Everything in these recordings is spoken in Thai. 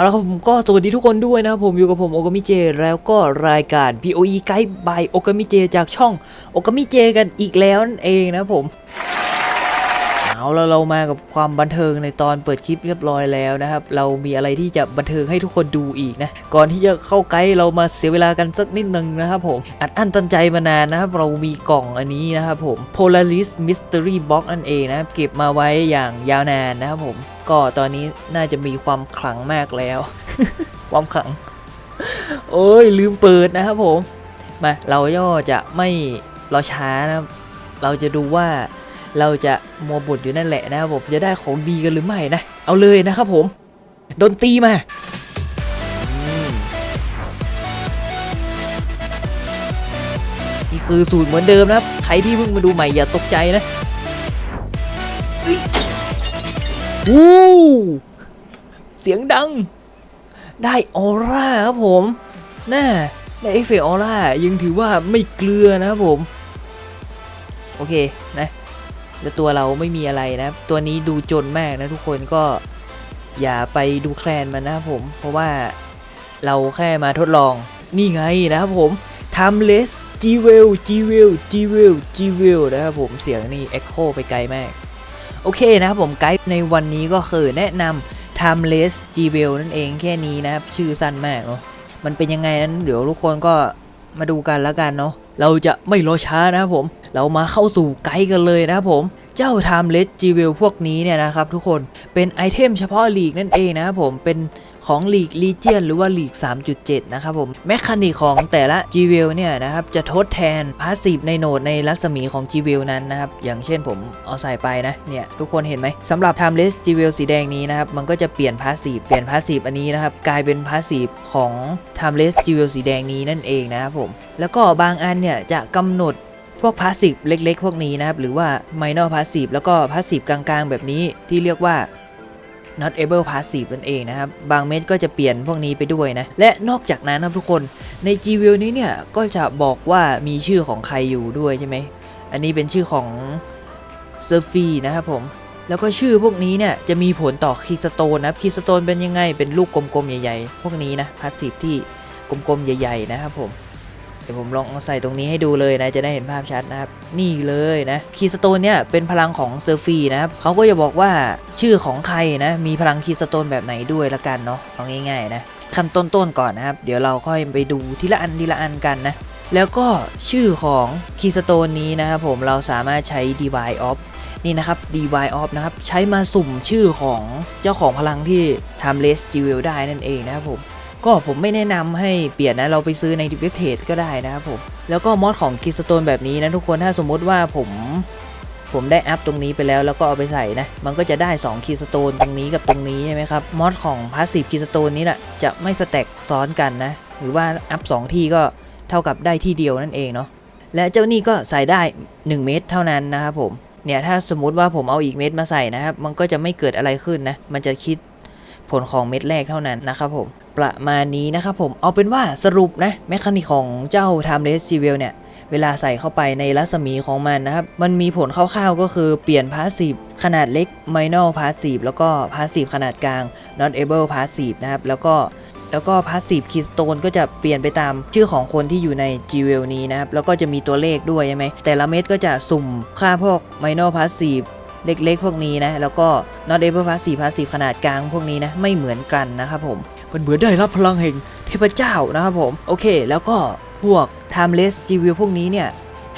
เอาละครับผมก็สวัสดีทุกคนด้วยนะครับผมอยู่กับผมโอกามิเจ แล้วก็รายการ POE Guide by โอกามิเจจากช่องโอกามิเจกันอีกแล้วนั่นเองนะผมเอาแล้วเรามากับความบันเทิงในตอนเปิดคลิปเรียบร้อยแล้วนะครับ เรามีอะไรที่จะบันเทิงให้ทุกคนดูอีกนะ ก่อนที่จะเข้าไกด์เรามาเสียเวลากันสักนิดนึงนะครับผม อัดอั้นตันใจมานานนะครับ เรามีกล่องอันนี้นะครับผม Polaris Mystery Box นั่นเองนะครับ เก็บมาไว้อย่างยาวนานนะครับผม ก็ตอนนี้น่าจะมีความขลังมากแล้ว ความขลัง โอ้ยลืมเปิดนะครับผม มาเราย่อจะไม่รอช้านะครับ เราจะดูว่าเราจะมัวบทอยู่นั่นแหละนะครับผมจะได้ของดีกันหรือไม่นะ เอาเลยนะครับผมดนตรีมานี่คือสูตรเหมือนเดิมนะครับ ใครที่เพิ่งมาดูใหม่อย่าตกใจนะ วู้เสียงดัง ได้ออร่าครับผมน่าได้เอฟเฟกต์ออร่ายังถือว่าไม่เกลือนะครับผม โอเคนะแล้วตัวเราไม่มีอะไรนะครับตัวนี้ดูจนมากนะทุกคนก็อย่าไปดูแคลนมันนะครับผม เพราะว่าเราแค่มาทดลองนี่ไงนะครับผม timeless g w e l g w e l g w e l g w e l นะครับผมเสียงนี่ echo ไปไกลมาก โอเคนะครับผมไกด์ในวันนี้ก็คือแนะนำ timeless g w e l นั่นเองแค่นี้นะครับ ชื่อสั้นมากเนาะมันเป็นยังไงนั้นเดี๋ยวทุกคนก็มาดูกันแล้วกันเนาะเราจะไม่รอช้านะครับผม เรามาเข้าสู่ไกด์กันเลยนะครับผม เจ้า Timeless g w e l พวกนี้เนี่ยนะครับทุกคนเป็นไอเทมเฉพาะลีกนั่นเองนะครับผมเป็นของลีก Legion หรือว่าลีก 3.7 นะครับผมแมคานิกของแต่ละ g w e l เนี่ยนะครับจะทดแทนพาสซีฟในโหนดในรัศมีของ g w e l นั้นนะครับอย่างเช่นผมเอาใส่ไปนะเนี่ยทุกคนเห็นไหมสำหรับ Timeless g w e l สีแดงนี้นะครับมันก็จะเปลี่ยนพาสซีฟเปลี่ยนพาสซีฟอันนี้นะครับกลายเป็นพาสซีฟของ Timeless g w e l สีแดงนี้นั่นเองนะครับผมแล้วก็บางอันเนี่ยจะกำหนด พวกพาสซีฟเล็ก ๆ พวกนี้นะครับ หรือว่า minor passive แล้วก็พาสซีฟกลางๆ แบบนี้ที่เรียกว่า not able passive นั่นเองนะครับ บางเม็ดก็จะเปลี่ยนพวกนี้ไปด้วยนะ และนอกจากนั้นนะทุกคนใน g w i l นี้เนี่ย ก็จะบอกว่ามีชื่อของใครอยู่ด้วยใช่ไหม อันนี้เป็นชื่อของ s u r f y นะครับผมแล้วก็ชื่อพวกนี้เนี่ยจะมีผลต่อคีสโตนนะครับคีสโตนเป็นยังไง เป็นลูกกลมๆใหญ่ๆ พวกนี้นะพาสซีฟที่กลมๆใหญ่ๆนะครับผม ดี๋ยวผมลองใส่ตรงนี้ให้ดูเลยนะจะได้เห็นภาพชัดนะครับ นี่เลยนะคีสโตนเนี่ยเป็นพลังของเซอร์ฟีนะครับเขาก็จะบอกว่าชื่อของใครนะมีพลังคีสโตนแบบไหนด้วยละกันเนาะเอาง่ายๆนะขั้นต้นๆก่อนนะครับ เดี๋ยวเราค่อยไปดูทีละอันทีละอันกันนะแล้วก็ชื่อของคีสโตนนี้นะครับผมเราสามารถใช้ divide off นี่นะครับ divide off นะครับ ใช้มาสุ่มชื่อของเจ้าของพลังที่ timeless jewel ได้นั่นเองนะครับผม ก็ผมไม่แนะนำให้เปลี่ยนนะ เราไปซื้อในเว็บเพจก็ได้นะครับผม แล้วก็มอดของคิสโตนแบบนี้นะทุกคนถ้าสมมุติว่าผมผมได้อัพตรงนี้ไปแล้วแล้วก็เอาไปใส่นะ มันก็จะได้2คีสโตนตรงนี้กับตรงนี้ใช่ไหมครับ มอดของพาสซีฟคีสโตนนี้นะจะไม่สแต็กซ้อนกันนะ หรือว่าอัพ2ที่ก็เท่ากับได้ที่เดียวนั่นเองเนาะ และเจ้านี่ก็ใส่ได้ 1 เม็ดเท่านั้นนะครับผม เนี่ยถ้าสมมุติว่าผมเอาอีกเม็ดมาใส่นะครับ มันก็จะไม่เกิดอะไรขึ้นนะ มันจะคิด ผลของเม็ดแรกเท่านั้นนะครับผมประมาณนี้นะครับผมเอาเป็นว่าสรุปนะแมคานิกของเจ้า Timeless g w e l เนี่ยเวลาใส่เข้าไปในรัศมีของมันนะครับ มันมีผลคร่าวๆก็คือเปลี่ยนพาสซีฟขนาดเล็ก minor passive แล้วก็พาสซีฟขนาดกลาง not able passive นะครับแล้วก็แล้วก็พาสซีฟคีสโตนก็จะเปลี่ยนไปตามชื่อของคนที่อยู่ใน g w e l นี้นะครับ แล้วก็จะมีตัวเลขด้วยใช่ไหมแต่ละเม็ดก็จะสุ่มค่าพวก minor passive เล็กๆ พวกนี้นะ แล้วก็ not able passive passive ขนาดกลางพวกนี้นะ ไม่เหมือนกันนะครับผมมันเหมือนได้รับพลังแห่งเทพเจ้านะครับผม โอเค แล้วก็พวก timeless g w e l พวกนี้เนี่ย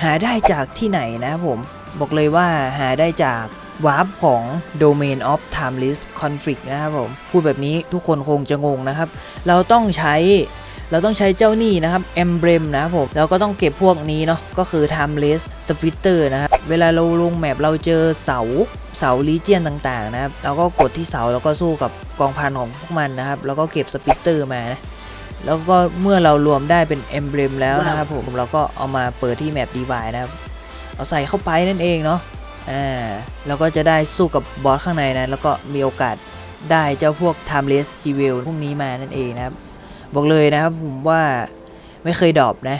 หาได้จากที่ไหนนะครับผม บอกเลยว่าหาได้จากวาร์ปของ Domain of Timeless Conflict นะครับผม พูดแบบนี้ทุกคนคงจะงงนะครับ เราต้องใช้เราต้องใช้เจ้านี่นะครับ Emblem นะครับผมเราก็ต้องเก็บพวกนี้เนาะ ก็คือ Timeless Splitter นะครับ เวลาเราลงแมปเราเจอเสาเสาลีเจียนต่างๆนะครับเราก็กดที่เสาแล้วก็สู้กับกองพันของพวกมันนะครับ แล้วก็เก็บสปิตเตอร์มานะแล้วก็เมื่อเรารวมได้เป็น Emblem แล้วนะครับผมเราก็เอามาเปิดที่แมป Divide นะครับ เอาใส่เข้าไปนั่นเองเนาะอ่าแล้วก็จะได้สู้กับบอสข้างในนะ แล้วก็มีโอกาสได้เจ้าพวก Timeless Jewel พวกนี้มานั่นเองนะครับ บอกเลยนะครับผมว่าไม่เคยดรอปนะ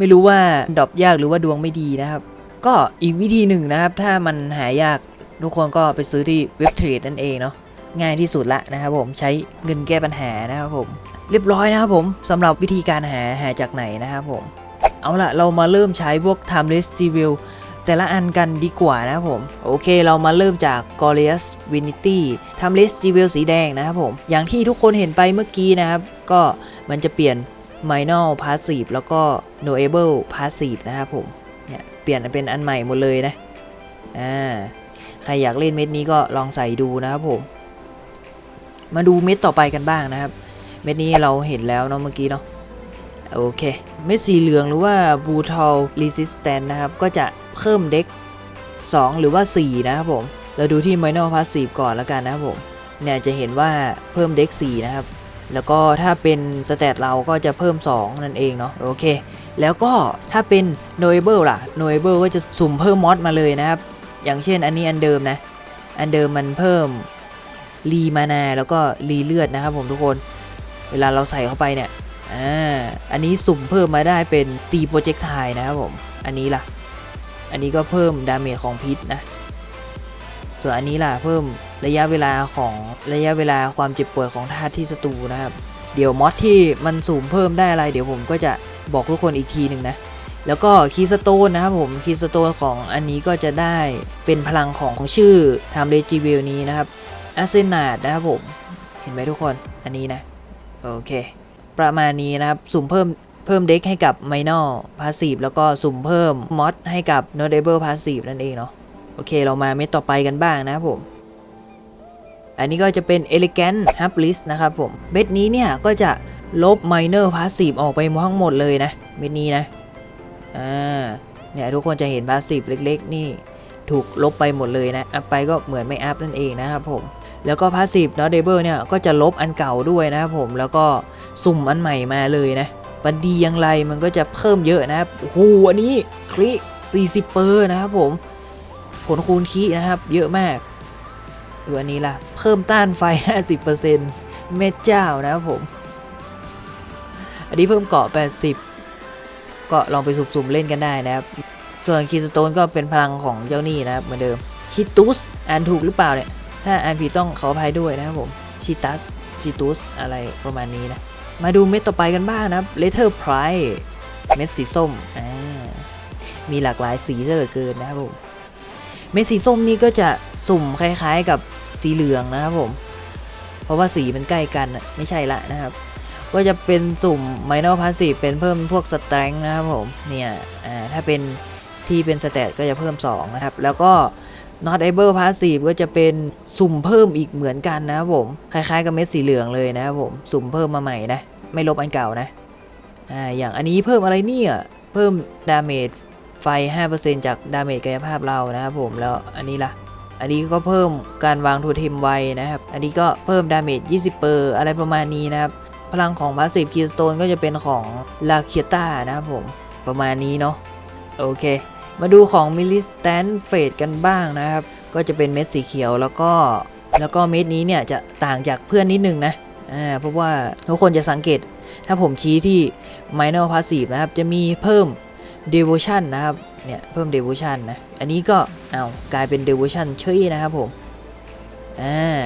ไม่รู้ว่าดรอปยากหรือว่าดวงไม่ดีนะครับ ก็อีกวิธีหนึ่งนะครับ ถ้ามันหายากทุกคนก็ไปซื้อที่เว็บเทรดนั่นเองเนาะง่ายที่สุดละนะครับผมใช้เงินแก้ปัญหานะครับผมเรียบร้อยนะครับผมสำหรับวิธีการหาหาจากไหนนะครับผม เอาละเรามาเริ่มใช้พวก timeless jewel แต่ละอันกันดีกว่านะครับผม โอเคเรามาเริ่มจาก g o r i u s Vinity timeless jewel สีแดงนะครับผม อย่างที่ทุกคนเห็นไปเมื่อกี้นะครับ ก็มันจะเปลี่ยน minor passive แล้วก็ noable passive นะครับผมเนี่ยเปลี่ยนเป็นอันใหม่หมดเลยนะอ่าใครอยากเล่นเม็ดนี้ก็ลองใส่ดูนะครับผม มาดูเม็ดต่อไปกันบ้างนะครับ เม็ดนี้เราเห็นแล้วเนาะเมื่อกี้เนาะโอเค เม็ดสีเหลืองหรือว่า brutal resistant นะครับ ก็จะเพิ่มเด็ก 2 หรือว่า 4 นะครับผม เราดูที่ minor passive ก่อนแล้วกันนะครับผม เนี่ยจะเห็นว่าเพิ่มเด็ก 4 นะครับ แล้วก็ถ้าเป็นสเตตเราก็จะเพิ่ม 2 นั่นเองเนาะโอเค แล้วก็ถ้าเป็น noable ล่ะ noable ก็จะสุ่มเพิ่มมอดมาเลยนะครับ อย่างเช่นอันนี้อันเดิมนะ อันเดิมมันเพิ่มรีมานาแล้วก็รีเลือดนะครับผมทุกคน เวลาเราใส่เข้าไปเนี่ยอ่าอันนี้สุ่มเพิ่มมาได้เป็นตีโปรเจกต์ไทนะครับผม อันนี้ล่ะ อันนี้ก็เพิ่มดาเมจของพิษนะ ส่วนอันนี้ล่ะเพิ่ม ระยะเวลาของระยะเวลาความเจ็บป่วยของธาตุที่ศัตรูนะครับ เดี๋ยวมอดที่มันสุ่มเพิ่มได้อะไร เดี๋ยวผมก็จะบอกทุกคนอีกทีหนึ่งนะ แล้วก็คีสโตนนะครับผมคีสโตนของอันนี้ก็จะได้เป็นพลังของของชื่อทำเรจิเวลนี้นะครับอาเซนาดนะครับผม เห็นไหมทุกคนอันนี้นะ โอเค ประมาณนี้นะครับสุ่มเพิ่มเพิ่มเด็กให้กับ Minor Passive แล้วก็สุ่มเพิ่มมอดให้กับ Notable Passive นั่นเองเนาะโอเคเรามาเม็ดต่อไปกันบ้างนะครับผม อันนี้ก็จะเป็น Elegant h a b l i s t นะครับผมเม็ดนี้เนี่ยก็จะลบ Minor Passive ออกไปทั้งหมดเลยนะเม็ดนี้นะ อ่า เนี่ยทุกคนจะเห็น Passive เล็กๆ นี่ถูกลบไปหมดเลยนะ อัพไปก็เหมือนไม่อัพนั่นเองนะครับผม แล้วก็ Passive Notable เนี่ยก็จะลบอันเก่าด้วยนะครับผม แล้วก็สุ่มอันใหม่มาเลยนะมันดีอย่างไรมันก็จะเพิ่มเยอะนะครับโอ้โหอันนี้คลิ40เปอร์นะครับผม ผลคูณคีนะครับ เยอะมาก ดูอันนี้ล่ะ เพิ่มต้านไฟ 50%เม็ดเจ้านะครับผม อันนี้เพิ่มเกาะ 80 ก็ลองไปสุ่มๆเล่นกันได้นะครับ ส่วนคีสโตนก็เป็นพลังของเจ้านี่นะครับเหมือนเดิม ชิตุสอ่านถูกหรือเปล่าเนี่ย ถ้าอ่านผิดต้องขออภัยด้วยนะครับผม ชิตัส ชิตุสอะไรประมาณนี้นะ มาดูเม็ดต่อไปกันบ้างนะครับ Letter Pride เม็ดสีส้มอ่ามีหลากหลายสีเหลือเกินนะครับผมเม็ดสีส้มนี่ก็จะสุ่มคล้ายๆกับ สีเหลืองนะครับผม เพราะว่าสีมันใกล้กันไม่ใช่ละนะครับ ก็จะเป็นสุ่ม minor passive เป็นเพิ่มพวก strength นะครับผม เนี่ยถ้าเป็นที่เป็น stat ก็จะเพิ่ม 2 นะครับ แล้วก็ not able passive ก็จะเป็นสุ่มเพิ่มอีกเหมือนกันนะครับผม คล้ายๆกับเม็ดสีเหลืองเลยนะครับผม สุ่มเพิ่มมาใหม่นะ ไม่ลบอันเก่านะอ่าอย่างอันนี้เพิ่มอะไรเนี่ย เพิ่มดาเมจไฟ 5%จากดาเมจกายภาพเรานะครับผม แล้วอันนี้ล่ะ อันนี้ก็เพิ่มการวางโทเทมไวนะครับ อันนี้ก็เพิ่มดาเมจ 20เปอร์อะไรประมาณนี้นะครับ พลังของ Passive Keystone ก็จะเป็นของลาเคียต้านะครับผม ประมาณนี้เนาะ โอเค มาดูของ m i l i s t a n t Fate กันบ้างนะครับ ก็จะเป็นเม็ดสีเขียวแล้วก็แล้วก็เม็ดนี้เนี่ยจะต่างจากเพื่อนนิดนึงนะ อ่า เพราะว่าทุกคนจะสังเกต ถ้าผมชี้ที่ Minor Passive นะครับ จะมีเพิ่ม Devotion นะครับ เนี่ย เพิ่ม Devotion นะ อันนี้ก็เอากลายเป็น Devotion เฉยนะครับผมอ่า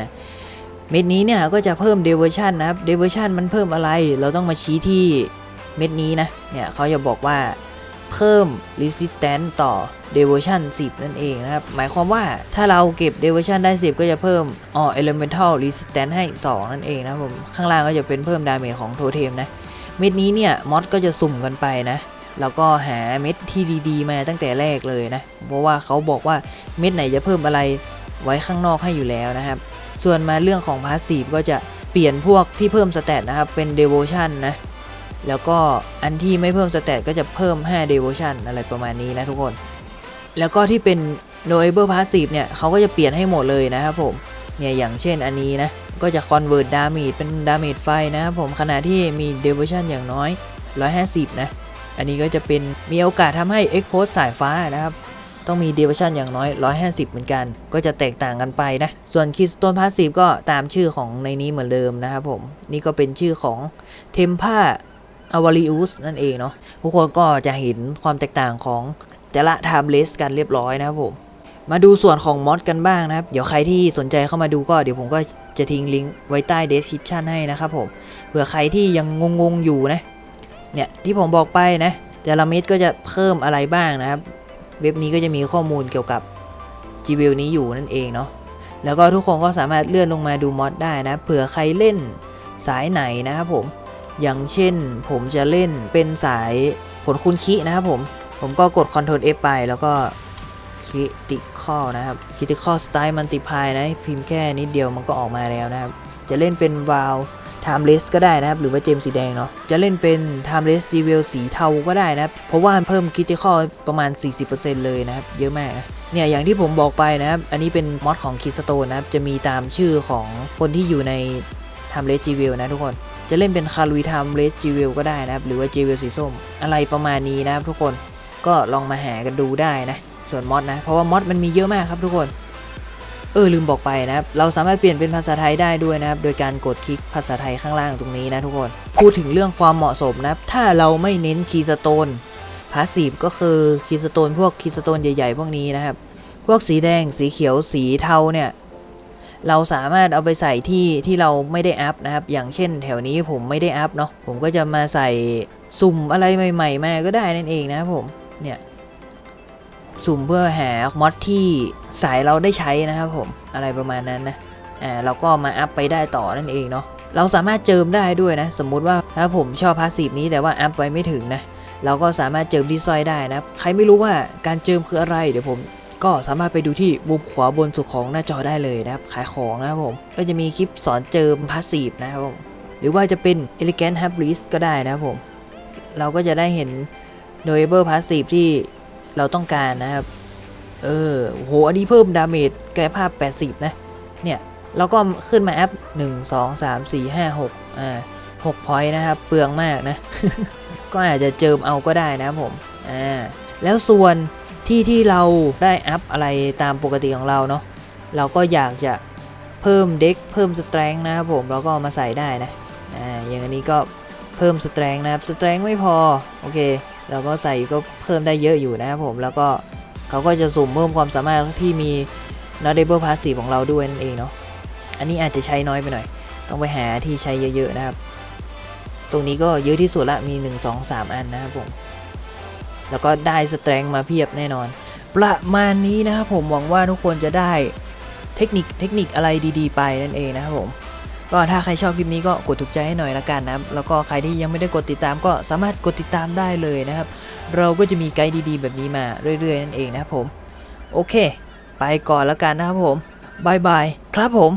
เม็ดนี้เนี่ยก็จะเพิ่ม Devotion นะครับ Devotion มันเพิ่มอะไร เราต้องมาชี้ที่เม็ดนี้นะเนี่ยเขาจะบอกว่าเพิ่ม Resistance ต่อ Devotion 10 นั่นเองนะครับ หมายความว่าถ้าเราเก็บ Devotion ได้ 10 ก็จะเพิ่มอ๋อ Elemental Resistance ให้ 2 นั่นเองนะครับผม ข้างล่างก็จะเป็นเพิ่มดาเมจของโทเทมนะ เม็ดนี้เนี่ยมอดก็จะสุ่มกันไปนะ แล้วก็หาเม็ดที่ดีๆ มาตั้งแต่แรกเลยนะ เพราะว่าเขาบอกว่าเม็ดไหนจะเพิ่มอะไรไว้ข้างนอกให้อยู่แล้วนะครับ ส่วนมาเรื่องของพาสซีฟก็จะเปลี่ยนพวกที่เพิ่มสเตตนะครับเป็นเด o วชันนะแล้วก็อันที่ไม่เพิ่มสเตตก็จะเพิ่ม 5 d e v o t i o n อะไรประมาณนี้นะทุกคน แล้วก็ที่เป็น noable passive เนี่ยเขาก็จะเปลี่ยนให้หมดเลยนะครับผม เนี่ยอย่างเช่นอันนี้นะ ก็จะ convert damage เป็น damage ไฟนะครับผมขณะที่มี devotion อย่างน้อย 150 นะ อันนี้ก็จะเป็นมีโอกาสทำให้ expose สายฟ้านะครับ ต้องมี division อย่างน้อย 150 เหมือนกัน ก็จะแตกต่างกันไปนะ ส่วน keystone passive ก็ตามชื่อของในนี้เหมือนเดิมนะครับผม นี่ก็เป็นชื่อของ tempa avarius นั่นเองเนาะทุกคนก็จะเห็นความแตกต่างของแต่ละ timeless กันเรียบร้อยนะครับผม มาดูส่วนของมอดกันบ้างนะครับ เดี๋ยวใครที่สนใจเข้ามาดูก็เดี๋ยวผมก็จะทิ้งลิงก์ไว้ใต้ description ให้นะครับผม เผื่อใครที่ยังงงๆอยู่นะ เนี่ยที่ผมบอกไปนะแต่ละเม็ดก็จะเพิ่มอะไรบ้างนะครับ เว็บนี้ก็จะมีข้อมูลเกี่ยวกับ g w นี้อยู่นั่นเองเนาะแล้วก็ทุกคนก็สามารถเลื่อนลงมาดูมอดได้นะ เผื่อใครเล่นสายไหนนะครับผม อย่างเช่นผมจะเล่นเป็นสายผลคูณคินะครับผม ผมก็กด Ctrl F ไปแล้วก็ Critical นะครับ Critical Style Multiply นะ พิมพ์แค่นิดเดียวมันก็ออกมาแล้วนะครับ จะเล่นเป็นวาล v a l Timeless ก็ได้นะครับ หรือว่าเจมสีแดงเนาะจะเล่นเป็น Timeless s e v e l สีเทาก็ได้นะครับ เพราะว่าเพิ่ม Critical ประมาณ 40%เลยนะครับ เยอะมากนะเนี่ยอย่างที่ผมบอกไปนะครับ อันนี้เป็นมอดของ Keystone นะครับ จะมีตามชื่อของคนที่อยู่ใน Timeless g w e l นะทุกคนจะเล่นเป็นคารุย Timeless g w e l ก็ได้นะครับ หรือว่า g w e l สีส้มอะไรประมาณนี้นะครับทุกคนก็ลองมาหากันดูได้นะส่วนมอดนะเพราะว่ามอดมันมีเยอะมากครับทุกคน เออลืมบอกไปนะครับเราสามารถเปลี่ยนเป็นภาษาไทยได้ด้วยนะครับ โดยการกดคลิกภาษาไทยข้างล่างตรงนี้นะทุกคน พูดถึงเรื่องความเหมาะสมนะครับ ถ้าเราไม่เน้นคีย์สโตนพาสซีฟก็คือคีย์สโตนพวกคีย์สโตนใหญ่ ๆ พวกนี้นะครับ พวกสีแดงสีเขียวสีเทาเนี่ยเราสามารถเอาไปใส่ที่ที่เราไม่ได้อัพนะครับ อย่างเช่น แถวนี้ผมไม่ได้อัพเนาะผมก็จะมาใส่สุ่มอะไรใหม่ๆมาก็ได้นั่นเองนะครับผมเนี่ย สุ่มเพื่อหามอดที่สายเราได้ใช้นะครับผมอะไรประมาณนั้นนะอ่าเราก็มาอัพไปได้ต่อนั่นเองเนาะเราสามารถเจิมได้ด้วยนะ สมมุติว่าถ้าผมชอบพาสซีฟนี้แต่ว่าอัพไว้ไม่ถึงนะเราก็สามารถเจิมที่สร้อยได้นะใครไม่รู้ว่าการเจิมคืออะไรเดี๋ยวผมก็สามารถไปดูที่มุมขวาบนสุดของหน้าจอได้เลยนะครับ ขายของนะครับผม ก็จะมีคลิปสอนเจิมพาสซีฟนะครับผม หรือว่าจะเป็น Elegant h a b r i s ก็ได้นะครับผม เราก็จะได้เห็น n o a b l e Passive ที่ เราต้องการนะครับ เออโหอันนี้เพิ่มดาเมจกายภาพ 80 นะ เนี่ย เราก็ขึ้นมาแอป 1 2 3 4 5 6 อ่า6พอยต์นะครับ เปลืองมากนะ ก็อาจจะเจิมเอาก็ได้นะครับผม อ่า แล้วส่วนที่ที่เราได้อัพอะไรตามปกติของเราเนาะ เราก็อยากจะเพิ่มเด็กเพิ่มสแตรงนะครับผม เราก็มาใส่ได้นะ อ่า อย่างอันนี้ก็เพิ่มสแตรงนะครับ สแตรงไม่พอ โอเค เราก็ใส่ก็เพิ่มได้เยอะอยู่นะครับผมแล้วก็เขาก็จะสุ่มเพิ่มความสามารถที่มี n o t a b l e Passive ของเราด้วยนั่นเองเนาะอันนี้อาจจะใช้น้อยไปหน่อย ต้องไปหาที่ใช้เยอะๆนะครับ ตรงนี้ก็เยอะที่สุดละมี 1 2 3 อันนะครับผมแล้วก็ได้สแตรงมาเพียบแน่นอน ประมาณนี้นะครับผมหวังว่าทุกคนจะได้เทคนิคเทคนิคอะไรดี ๆ ไปนั่นเองนะครับผม ก็ถ้าใครชอบคลิปนี้ก็กดถูกใจให้หน่อยละกันนะครับ แล้วก็ใครที่ยังไม่ได้กดติดตามก็สามารถกดติดตามได้เลยนะครับ เราก็จะมีไกด์ดีๆ แบบนี้มาเรื่อยๆนั่นเองนะครับผม โอเค ไปก่อนแล้วกันนะครับผมบายบายครับผม